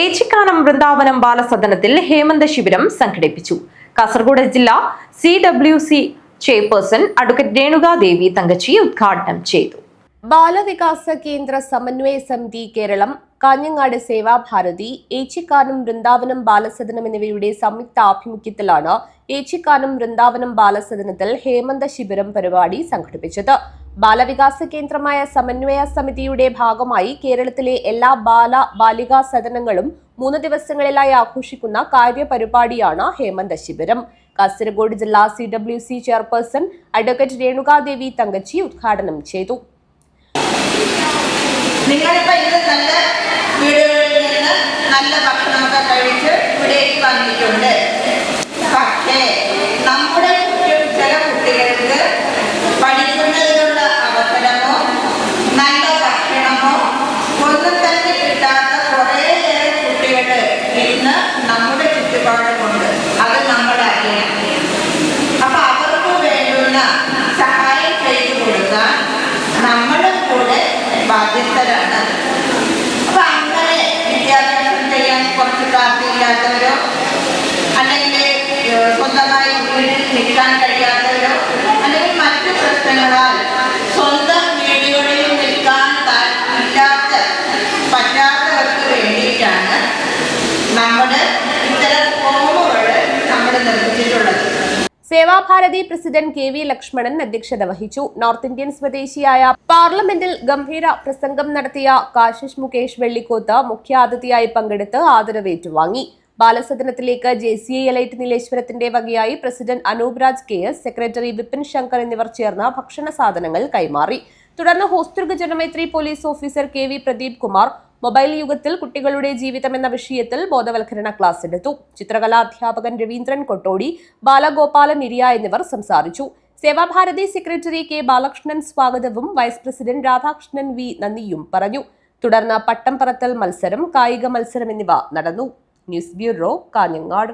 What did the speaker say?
ഏച്ചിക്കാനം വൃന്ദാവനം ബാലസദനത്തിൽ ഹേമന്ത ശിബിരം സംഘടിപ്പിച്ചു. കാസർഗോഡ് ജില്ലാ C W C chairperson advocate Renukadevi Thankachi ഉദ്ഘാടനം ചെയ്തു. ബാലവികാസ കേന്ദ്ര സമന്വയ സമിതി കേരളം കാഞ്ഞങ്ങാട് സേവാഭാരതി ഏച്ചിക്കാനം വൃന്ദാവനം ബാലസദനം എന്നിവയുടെ സംയുക്ത ആഭിമുഖ്യത്തിലാണ് ഏച്ചിക്കാനം വൃന്ദാവനം ബാലസദനത്തിൽ ഹേമന്ത ശിബിരം പരിപാടി സംഘടിപ്പിച്ചത്. ബാലവികാസ കേന്ദ്രമായ സമന്വയ സമിതിയുടെ ഭാഗമായി കേരളത്തിലെ എല്ലാ ബാല ബാലികാ സദനങ്ങളും മൂന്ന് ദിവസങ്ങളിലായി ആഘോഷിക്കുന്ന കാര്യപരിപാടിയാണ് ഹേമന്ത ശിബിരം. കാസർഗോഡ് ജില്ലാ C W C chairperson advocate Renukadevi Thankachi ഉദ്ഘാടനം ചെയ്തു. നിങ്ങളിപ്പോ ഇത് നല്ല ഇന്ന് നമ്മുടെ ചുറ്റുപാടുമുണ്ട്. അത് നമ്മൾ അറിയണം അപ്പൊ അവർക്ക് വേണ്ടുന്ന സഹായം ചെയ്തു കൊടുക്കാൻ നമ്മളും കൂടെ ബാധ്യസ്ഥരാണ്. Sevabharati president K V Lakshmanan അധ്യക്ഷത വഹിച്ചു. നോർത്ത് ഇന്ത്യൻ സ്വദേശിയായ പാർലമെന്റിൽ ഗംഭീര പ്രസംഗം നടത്തിയ കാശിഷ് മുകേഷ് വെള്ളിക്കോത്ത് മുഖ്യാതിഥിയായി പങ്കെടുത്ത് ആദരവേറ്റുവാങ്ങി ബാലസദനത്തിലേക്ക് ജെ സി എ എലൈറ്റ് നീലേശ്വരത്തിന്റെ വകയായി president Anoop Raj K S secretary Vipin Shankar എന്നിവർ ചേർന്ന് ഭക്ഷണ സാധനങ്ങൾ കൈമാറി. തുടർന്ന് Hosdurg Janamaithri police officer K V Pradeep Kumar mobile യുഗത്തിൽ കുട്ടികളുടെ ജീവിതം എന്ന വിഷയത്തിൽ ബോധവൽക്കരണ ക്ലാസ് എടുത്തു. ചിത്രകലാ അധ്യാപകൻ രവീന്ദ്രൻ കൊട്ടോടി ബാലഗോപാലൻ ഇരിയ എന്നിവർ സംസാരിച്ചു. സേവാഭാരതി സെക്രട്ടറി കെ ബാലകൃഷ്ണൻ സ്വാഗതവും വൈസ് പ്രസിഡന്റ് രാധാകൃഷ്ണൻ വി നന്ദിയും പറഞ്ഞു. തുടർന്ന് പട്ടം പറത്തൽ മത്സരം കായിക മത്സരം എന്നിവ നടന്നു. News bureau Kanhangad.